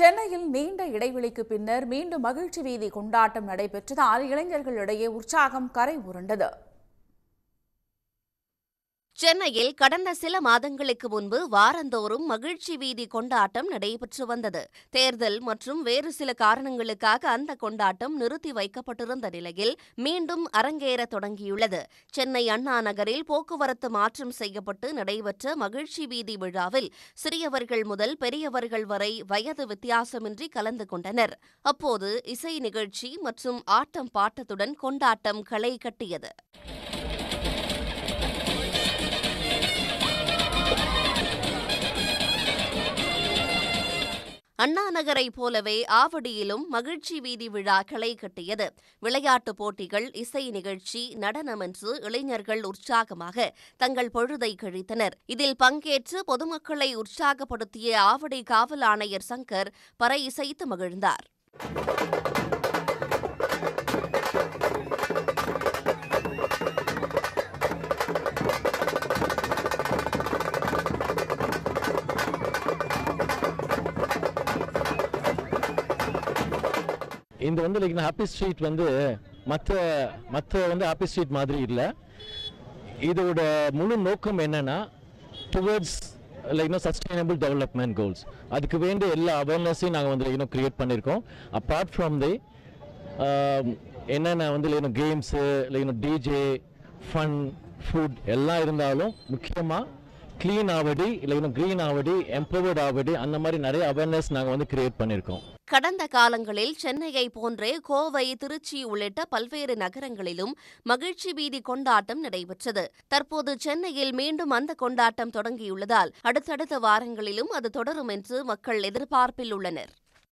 சென்னையில் நீண்ட இடைவெளிக்கு பின்னர் மீண்டும் மகிழ்ச்சி வீதி கொண்டாட்டம் நடைபெற்றதால் இளைஞர்களிடையே உற்சாகம் கரை உருண்டது. சென்னையில் கடந்த சில மாதங்களுக்கு முன்பு வாரந்தோறும் மகிழ்ச்சி வீதி கொண்டாட்டம் நடைபெற்று வந்தது. தேர்தல் மற்றும் வேறு சில காரணங்களுக்காக அந்த கொண்டாட்டம் நிறுத்தி வைக்கப்பட்டிருந்த நிலையில் மீண்டும் அரங்கேற தொடங்கியுள்ளது. சென்னை அண்ணா நகரில் போக்குவரத்து மாற்றம் செய்யப்பட்டு நடைபெற்ற மகிழ்ச்சி வீதி விழாவில் சிறியவர்கள் முதல் பெரியவர்கள் வரை வயது வித்தியாசமின்றி கலந்து கொண்டனர். அப்போது இசை நிகழ்ச்சி மற்றும் ஆட்டம் பாட்டத்துடன் கொண்டாட்டம் களை கட்டியது. அண்ணா நகரை போலவே ஆவடியிலும் மகிழ்ச்சி வீதி விழா களை கட்டியது. விளையாட்டுப் போட்டிகள் இசை நிகழ்ச்சி நடனம் என்று இளைஞர்கள் உற்சாகமாக தங்கள் பொழுதை கழித்தனர். இதில் பங்கேற்று பொதுமக்களை உற்சாகப்படுத்திய ஆவடி காவல் ஆணையர் சங்கர் பறை இசைத்து மகிழ்ந்தார். இந்த வந்து லைக் ஹாப்பி ஸ்ட்ரீட் வந்து மற்ற மற்ற வந்து ஹாப்பி ஸ்ட்ரீட் மாதிரி இல்லை. இதோட முழு நோக்கம் என்னென்னா towards like sustainable development goals அதுக்கு வேண்டிய எல்லா அவேர்னஸையும் நாங்கள் வந்து இன்னும் க்ரியேட் பண்ணியிருக்கோம் அப்பார்ட் ஃப்ரம் தி என்னென்ன வந்து இல்லைனா கேம்ஸு இல்லைனா டிஜே ஃபன் ஃபுட் எல்லாம் இருந்தாலும் முக்கியமாக க்ளீன் ஆவடி இல்லைனா க்ரீன் ஆவடி எம்பவர்ட் ஆவடி அந்த மாதிரி நிறைய அவேர்னஸ் நாங்கள் வந்து க்ரியேட் பண்ணியிருக்கோம் கடந்த காலங்களில் சென்னையை போன்றே கோவை திருச்சி உள்ளிட்ட பல்வேறு நகரங்களிலும் மகிழ்ச்சி வீதி கொண்டாட்டம் நடைபெற்றது. தற்போது சென்னையில் மீண்டும் அந்த கொண்டாட்டம் தொடங்கியுள்ளதால் அடுத்தடுத்த வாரங்களிலும் அது தொடரும் என்று மக்கள் எதிர்பார்ப்பில் உள்ளனர்.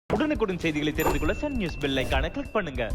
உடனுக்குடன் செய்திகளை தெரிந்து கொள்ள சன் நியூஸ் பெல் ஐகானை கிளிக் பண்ணுங்க.